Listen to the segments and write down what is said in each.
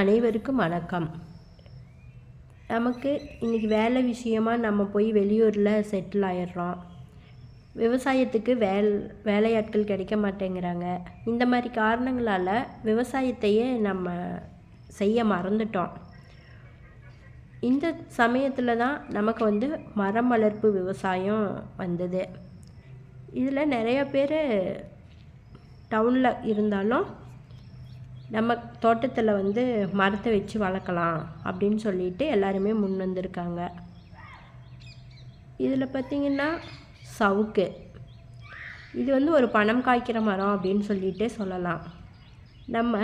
அனைவருக்கும் வணக்கம். நமக்கு இன்றைக்கி வேலை விஷயமா நம்ம போய் வெளியூரில் செட்டில் ஆயிடுறோம். விவசாயத்துக்கு வேல் வேலையாட்கள் கிடைக்க மாட்டேங்கிறாங்க. இந்த மாதிரி காரணங்களால் விவசாயத்தையே நம்ம செய்ய மறந்துட்டோம். இந்த சமயத்தில் தான் நமக்கு வந்து மரம் வளர்ப்பு விவசாயம் வந்தது. இதில் நிறைய பேர் டவுனில் இருந்தாலும் நம்ம தோட்டத்தில் வந்து மரத்தை வச்சு வளர்க்கலாம் அப்படின்னு சொல்லிட்டு எல்லாருமே முன் வந்திருக்காங்க. இதில் பார்த்திங்கன்னா சவுக்கு. இது வந்து ஒரு பணம் காய்க்கிற மரம் அப்படின்னு சொல்லிட்டு சொல்லலாம். நம்ம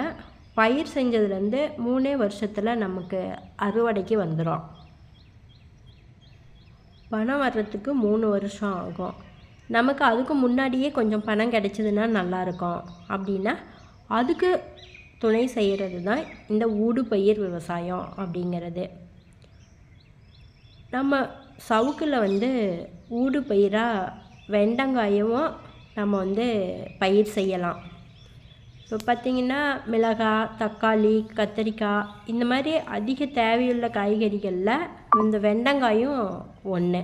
பயிர் செஞ்சதுலேருந்து மூணே வருஷத்தில் நமக்கு அறுவடைக்கு வந்துடும் பணம் வர்றதுக்கு மூணு வருஷம் ஆகும். நமக்கு அதுக்கு முன்னாடியே கொஞ்சம் பணம் கிடைச்சதுன்னா நல்லாயிருக்கும் அப்படின்னா அதுக்கு துணை செய்கிறது தான் இந்த ஊடுபயிர் விவசாயம் அப்படிங்கிறது. நம்ம சவுக்கில் வந்து ஊடு பயிராக வெண்டங்காயமும் நம்ம வந்து பயிர் செய்யலாம். இப்போ பார்த்திங்கன்னா மிளகாய் தக்காளி கத்திரிக்காய் இந்த மாதிரி அதிக தேவையுள்ள காய்கறிகளில் இந்த வெண்டங்காயும் ஒன்று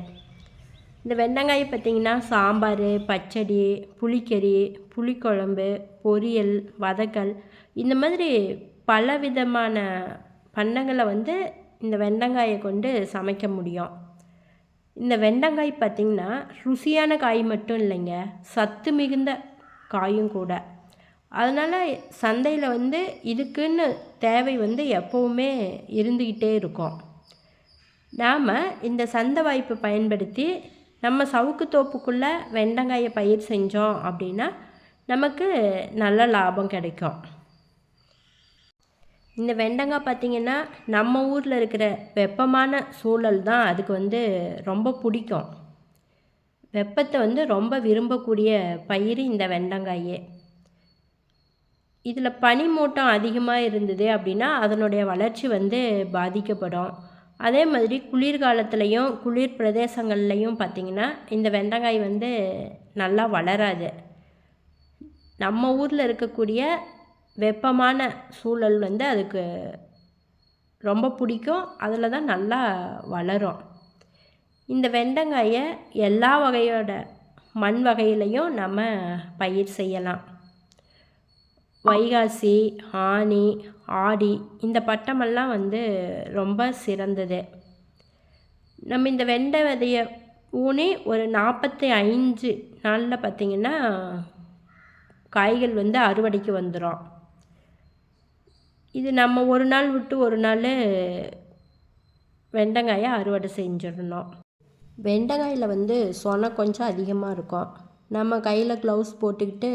இந்த வெண்டங்காயை பார்த்திங்கன்னா சாம்பார் பச்சடி புளிக்கறி புளிக்குழம்பு பொரியல் வதக்கல் இந்த மாதிரி பல விதமான பண்டங்களை வந்து இந்த வெண்டங்காயை கொண்டு சமைக்க முடியும். இந்த வெண்டங்காய் பார்த்திங்கன்னா ருசியான காய் மட்டும் இல்லைங்க சத்து மிகுந்த காயும் கூட. அதனால் சந்தையில் வந்து இதுக்குன்னு தேவை வந்து எப்போவுமே இருந்துக்கிட்டே இருக்கும். நாம் இந்த சந்தை வாய்ப்பை பயன்படுத்தி நம்ம சவுக்கு தோப்புக்குள்ளே வெண்டங்காயை பயிர் செஞ்சோம் அப்படின்னா நமக்கு நல்ல லாபம் கிடைக்கும். இந்த வெண்டங்காய் பார்த்திங்கன்னா நம்ம ஊரில் இருக்கிற வெப்பமான சூழல் தான் அதுக்கு வந்து ரொம்ப பிடிக்கும். வெப்பத்தை வந்து ரொம்ப விரும்பக்கூடிய பயிர் இந்த வெண்டங்காயே. இதில் பனிமூட்டம் அதிகமாக இருந்தது அப்படின்னா அதனுடைய வளர்ச்சி வந்து பாதிக்கப்படும். அதே மாதிரி குளிர்காலத்துலேயும் குளிர் பிரதேசங்கள்லையும் பார்த்திங்கன்னா இந்த வெண்டங்காய் வந்து நல்லா வளராது. நம்ம ஊரில் இருக்கக்கூடிய வெப்பமான சூழல் வந்து அதுக்கு ரொம்ப பிடிக்கும். அதில் தான் நல்லா வளரும். இந்த வெண்டங்காயை எல்லா வகையோட மண் வகையிலையும் நம்ம பயிர் செய்யலாம். வைகாசி ஆனி ஆடி இந்த பட்டமெல்லாம் வந்து ரொம்ப சிறந்தது. நம்ம இந்த வெண்டை விதையை ஊனி ஒரு நாற்பத்தி ஐந்து நாளில் பார்த்திங்கன்னா காய்கள் வந்து அறுவடைக்கு வந்துடும் இது நம்ம ஒரு நாள் விட்டு ஒரு நாள் வெண்டங்காயை அறுவடை செஞ்சிடணும். வெண்டங்காயில் வந்து சொனை கொஞ்சம் அதிகமாக இருக்கும். நம்ம கையில் க்ளவுஸ் போட்டுக்கிட்டு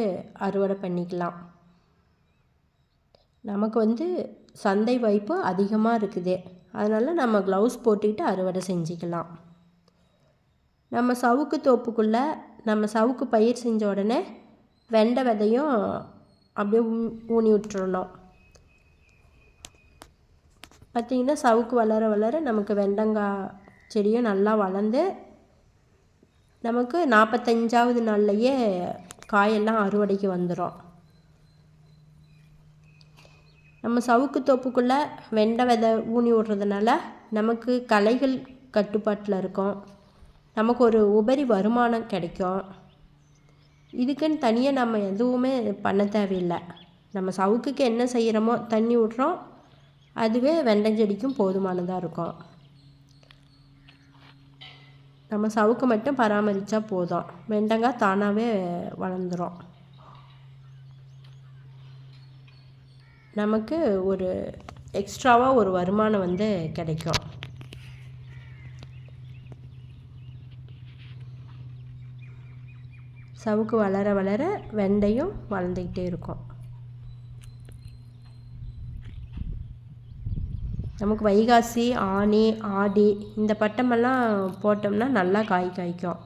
அறுவடை பண்ணிக்கலாம். நமக்கு வந்து சந்தை வாய்ப்பு அதிகமாக இருக்குது. அதனால் நம்ம க்ளவுஸ் போட்டுக்கிட்டு அறுவடை செஞ்சுக்கலாம். நம்ம சவுக்கு தோப்புக்குள்ளே நம்ம சவுக்கு பயிர் செஞ்ச உடனே வெண்டை விதையும் அப்படியே ஊனி விட்டுறணும். பார்த்திங்கன்னா சவுக்கு வளர வளர நமக்கு வெண்டங்காய் செடியும் நல்லா வளர்ந்து நமக்கு நாற்பத்தஞ்சாவது நாள்லையே காயெல்லாம் அறுவடைக்கு வந்துடும் நம்ம சவுக்கு தோப்புக்குள்ளே வெண்டை விதை ஊனி விட்றதுனால நமக்கு களைகள் கட்டுப்பாட்டில் இருக்கும். நமக்கு ஒரு உபரி வருமானம் கிடைக்கும். இதுக்குன்னு தனியாக நம்ம எதுவுமே பண்ண தேவையில்லை. நம்ம சவுக்குக்கு என்ன செய்கிறோமோ தண்ணி விட்றோம். அதுவே வெண்டஞ்செடிக்கும் போதுமானதாக இருக்கும். நம்ம சவுக்கு மட்டும் பராமரித்தா போதும். வெண்டங்காய் தானாகவே வளர்ந்துடும் நமக்கு ஒரு எக்ஸ்ட்ராவாக ஒரு வருமானம் வந்து கிடைக்கும். சவுக்கு வளர வளர வெண்டையும் வளர்ந்துக்கிட்டே இருக்கும். நமக்கு வைகாசி ஆனி ஆடி இந்த பட்டமெல்லாம் போட்டோம்னா நல்லா காய் காய்க்கும்.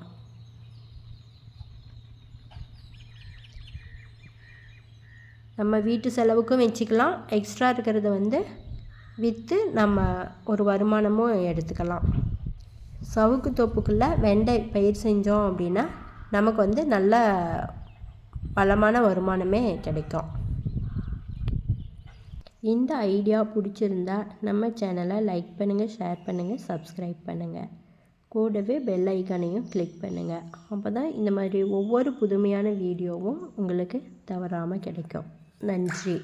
நம்ம வீட்டு செலவுக்கும் வச்சுக்கலாம். எக்ஸ்ட்ரா இருக்கிறத வந்து விற்று நம்ம ஒரு வருமானமும் எடுத்துக்கலாம். சவுக்கு தோப்புக்குள்ளே வெண்டை பயிர் செஞ்சோம் அப்படின்னா நமக்கு வந்து நல்ல பலமான வருமானமே கிடைக்கும். இந்த ஐடியா பிடிச்சிருந்தா நம்ம சேனலை லைக் பண்ணுங்கள் ஷேர் பண்ணுங்கள் சப்ஸ்கிரைப் பண்ணுங்கள் கூடவே பெல் ஐக்கானையும் கிளிக் பண்ணுங்கள் அப்போ தான் இந்த மாதிரி ஒவ்வொரு புதுமையான வீடியோவும் உங்களுக்கு தவறாமல் கிடைக்கும். நன்றி.